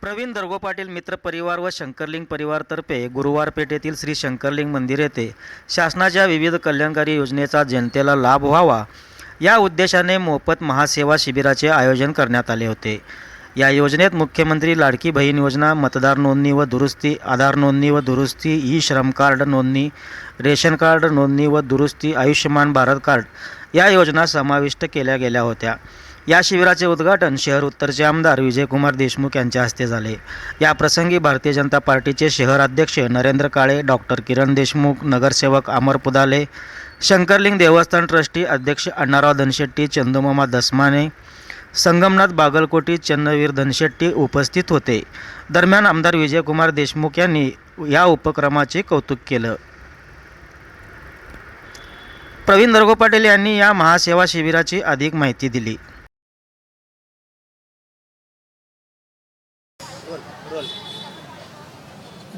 प्रवीण दर्गो पाटील मित्र परिवार व शंकरलिंग परिवारतर्फे गुरुवार पेठेतील श्री शंकरलिंग मंदिर येथे शासनाच्या विविध कल्याणकारी योजनेचा जनतेला लाभ व्हावा. या उद्देशाने मोफत महासेवा शिबिराचे आयोजन करण्यात आले होते. या योजनेत मुख्यमंत्री लाडकी बहीण योजना मतदार नोंदणी व दुरुस्ती आधार नोंदणी व दुरुस्ती ई श्रम कार्ड नोंदणी रेशन कार्ड नोंदणी व दुरुस्ती आयुष्यमान भारत कार्ड या योजना समाविष्ट केल्या गेल्या होत्या. या शिबिराचे उद्घाटन शहर उत्तरचे आमदार विजयकुमार देशमुख यांच्या हस्ते झाले. या प्रसंगी भारतीय जनता पार्टीचे शहर अध्यक्ष नरेंद्र काळे डॉक्टर किरण देशमुख नगरसेवक अमर पुदाले शंकरलिंग देवस्थान ट्रस्टी अध्यक्ष अण्णाराव धनशेट्टी चंदुमामा दसमाने संगमनाथ बागलकोटी चन्नवीर धनशेट्टी उपस्थित होते. दरम्यान आमदार विजयकुमार देशमुख यांनी या उपक्रमाचे कौतुक केलं. प्रवीण दरगो पाटील यांनी या महासेवा शिबिराची अधिक माहिती दिली.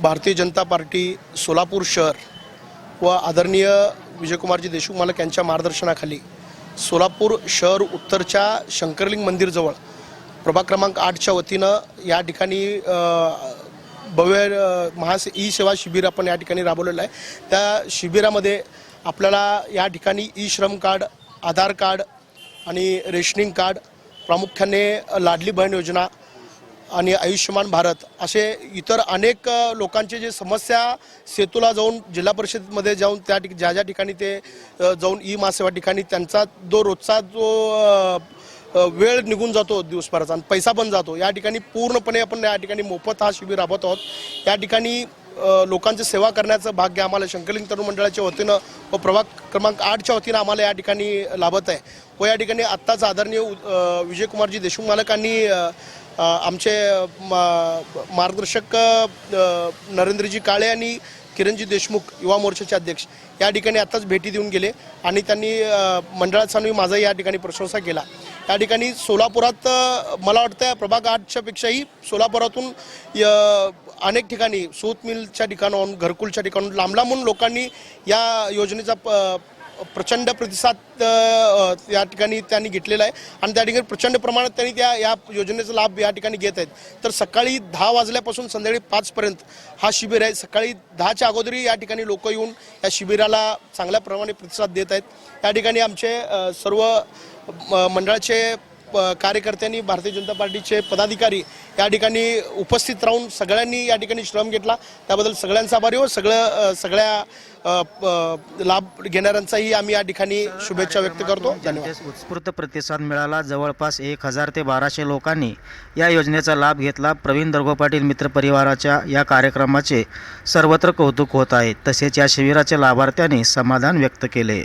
भारतीय जनता पार्टी सोलापूर शहर व आदरणीय विजयकुमारजी देशमुख मालक यांच्या मार्गदर्शनाखाली सोलापूर शहर उत्तरच्या शंकरलिंग मंदिरजवळ प्रभाग क्रमांक आठच्या वतीनं या ठिकाणी भव्य महास ई सेवा शिबिर आपण या ठिकाणी राबवलेलं आहे. त्या शिबिरामध्ये आपल्याला या ठिकाणी E Shram card Aadhaar card आणि रेशनिंग कार्ड प्रामुख्याने लाडली बहीण योजना आणि आयुष्यमान भारत असे इतर अनेक लोकांचे जे समस्या सेतूला जाऊन जिल्हा परिषदेमध्ये जाऊन त्या ठिक ज्या ज्या ठिकाणी ते जाऊन ई मासेवा ठिकाणी त्यांचा जो रोजचा जो वेळ निघून जातो दिवसभराचा आणि पैसा पण जातो या ठिकाणी पूर्णपणे आपण या ठिकाणी मोफत हा शिबिर राबवत आहोत. या ठिकाणी लोकांची सेवा करण्याचं भाग्य आम्हाला शंकरलिंग तरुण मंडळाच्या वतीनं व प्रभाग क्रमांक आठच्या वतीनं आम्हाला या ठिकाणी लाभत आहे. व या ठिकाणी आत्ताच आदरणीय विजयकुमारजी देशमुख मालकांनी आमचे मार्गदर्शक नरेंद्रजी काळे आणि किरणजी देशमुख युवा मोर्चाचे अध्यक्ष या ठिकाणी आत्ताच भेटी देऊन गेले आणि त्यांनी अ, माझा या ठिकाणी प्रशंसा केला. या ठिकाणी सोलापुरात मला वाटतं प्रभाग आठच्या पेक्षाही सोलापुरातून य- अनेक ठिकाणी सूत मिलच्या ठिकाणाहून घरकुलच्या ठिकाणाहून लांब लांबून लोकांनी या योजनेचा प- प्रचंड प्रतिसाद या ठिकाणी त्यांनी घेतलेला आहे. आणि त्या ठिकाणी प्रचंड प्रमाणात त्यांनी त्या या योजनेचा लाभ या ठिकाणी घेत आहेत. तर सकाळी दहा वाजल्यापासून संध्याकाळी पाचपर्यंत हा शिबिर आहे. सकाळी दहाच्या अगोदरही या ठिकाणी लोक येऊन या शिबिराला चांगल्या प्रमाणे प्रतिसाद देत आहेत. या ठिकाणी आमचे सर्व म- मंडळाचे कार्यकर्त्यांनी भारतीय जनता पार्टीचे पदाधिकारी या ठिकाणी उपस्थित राहून सगळ्यांनी या ठिकाणी श्रम घेतला. त्याबद्दल सगळ्यांचा आभारी हो सगळं सगळ्या प- लाभ घेणाऱ्यांचाही आम्ही या ठिकाणी शुभेच्छा व्यक्त करतो. धन्यवाद. उत्स्फूर्त प्रतिसाद मिळाला. जवळपास एक हजार ते बाराशे लोकांनी या योजनेचा लाभ घेतला. प्रवीण दर्गो पाटील मित्र परिवाराच्या या कार्यक्रमाचे सर्वत्र कौतुक होत आहे. तसेच या शिबिराच्या लाभार्थ्यांनी समाधान व्यक्त केले.